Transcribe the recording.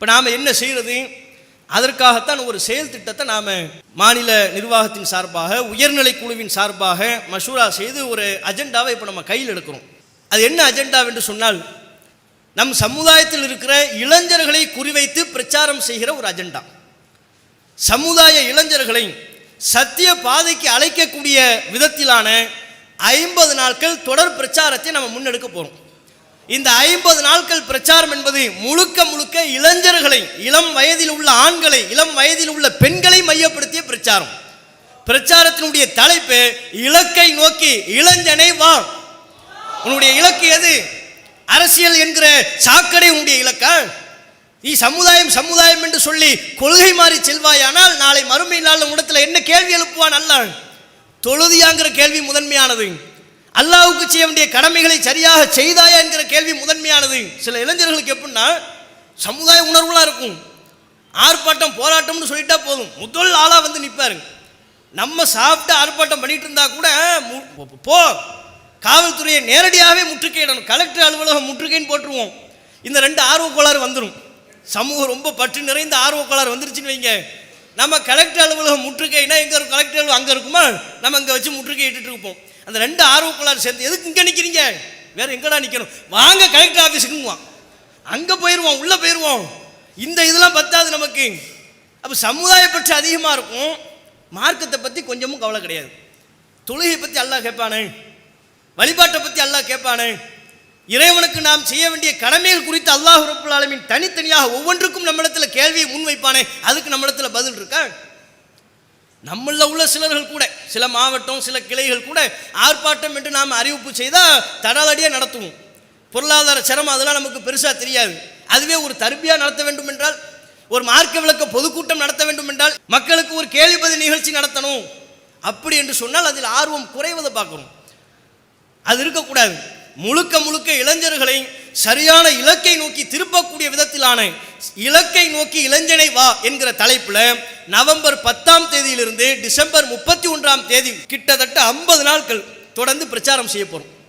இப்போ நாம் என்ன செய்கிறது அதற்காகத்தான் ஒரு செயல் திட்டத்தை நாம் மாநில நிர்வாகத்தின் சார்பாக உயர்நிலை குழுவின் சார்பாக மசூரா செய்து ஒரு அஜெண்டாவை இப்போ நம்ம கையில் எடுக்கிறோம். அது என்ன அஜெண்டா என்று சொன்னால் நம் சமுதாயத்தில் இருக்கிற இளைஞர்களை குறிவைத்து பிரச்சாரம் செய்கிற ஒரு அஜெண்டா. சமுதாய இளைஞர்களை சத்திய பாதைக்கு அழைக்கக்கூடிய விதத்திலான ஐம்பது நாட்கள் தொடர் பிரச்சாரத்தை நம்ம முன்னெடுக்க போகிறோம் இந்த ஐம்பது நாட்கள் பிரச்சாரம் என்பது முழுக்க முழுக்க இளைஞர்களை இளம் வயதில் உள்ள ஆண்களை இளம் வயதில் உள்ள பெண்களை மையப்படுத்திய பிரச்சாரம். பிரச்சாரத்தினுடைய தலைப்பு இலக்கை நோக்கி இளைஞனை வா. உன்னுடைய இலக்கு எது? அரசியல் என்கிற சாக்கடை உன்னுடைய இலக்கா? நீ சமுதாயம் சமுதாயம் என்று சொல்லி கொள்கை மாறி செல்வாயானால் நாளை மறுமை நாள் உடத்துல என்ன கேள்வி எழுப்புவான் அல்ல தொழுதியாங்கிற கேள்வி முதன்மையானது. அல்லாவுக்கு செய்ய வேண்டிய கடமைகளை சரியாக செய்தாயா என்கிற கேள்வி முதன்மையானது. சில இளைஞர்களுக்கு எப்படின்னா சமுதாய உணர்வுலாம் இருக்கும். ஆர்ப்பாட்டம் போராட்டம்னு சொல்லிட்டா போதும். முதல் ஆளாக வந்து நிற்பாரு நம்ம சாப்பிட்டு ஆர்ப்பாட்டம் பண்ணிட்டு இருந்தா கூட போ காவல்துறையை நேரடியாகவே முற்றுகையிடணும். கலெக்டர் அலுவலகம் முற்றுகைன்னு போட்டுருவோம். இந்த ரெண்டு ஆர்வ கோளாறு வந்துடும் சமூகம் ரொம்ப பற்று நிறைந்த ஆர்வ கோளாறு வந்துருச்சுன்னு வைங்க. நம்ம கலெக்டர் அலுவலகம் முற்றுகைனா எங்கே இருக்கும்? கலெக்டர் அலுவலகம் அங்கே இருக்குமா? நம்ம அங்கே வச்சு முற்றுகை இட்டுட்டு இருப்போம். அந்த ரெண்டு ஆர்வக்குள்ளார் சேர்ந்து எதுக்கு இங்கே நிற்கிறீங்க வேற எங்கடா நிற்கணும் வாங்க கலெக்டர் ஆஃபீஸுக்குங்குவான் அங்கே போயிடுவோம் உள்ளே போயிடுவோம் இந்த இதெல்லாம் பத்தாது நமக்கு. அப்போ சமுதாய பற்றி அதிகமாக இருக்கும். மார்க்கத்தை பற்றி கொஞ்சமும் கவலை கிடையாது. தொழுகை பற்றி அல்லாஹ் கேட்பானே. வழிபாட்டை பற்றி அல்லாஹ் கேட்பானே. இறைவனுக்கு நாம் செய்ய வேண்டிய கடமைகள் குறித்து அல்லாஹ் ரப்புல் ஆலமின் தனித்தனியாக ஒவ்வொன்றுக்கும் நம்மிடத்தில் கேள்வியை முன்வைப்பானே. அதுக்கு நம்மிடத்தில் பதில் இருக்கா? நம்மள உள்ள சிலர்கள் கூட சில மாவட்டம் சில கிளைகள் கூட ஆர்ப்பாட்டம் என்று நாம் அறிவிப்பு செய்தால் தடாலடியாக நடத்துவோம். பொருளாதார சிரமம் அதெல்லாம் நமக்கு பெருசாக தெரியாது. அதுவே ஒரு தர்பியாக நடத்த வேண்டும் என்றால் ஒரு மார்க்க விளக்க பொதுக்கூட்டம் நடத்த வேண்டும் என்றால் மக்களுக்கு ஒரு கேள்விப்பதி நிகழ்ச்சி நடத்தணும். அப்படி என்று சொன்னால் அதில் ஆர்வம் குறைவதை பார்க்கணும். அது இருக்கக்கூடாது. முழுக்க முழுக்க இளைஞர்களை சரியான இலக்கை நோக்கி திருப்பக்கூடிய விதத்திலான இலக்கை நோக்கி இளைஞனை வா என்கிற தலைப்புல நவம்பர் பத்தாம் தேதியிலிருந்து டிசம்பர் முப்பத்தி ஒன்றாம் தேதி கிட்டத்தட்ட ஐம்பது நாட்கள் தொடர்ந்து பிரச்சாரம் செய்ய போறோம்.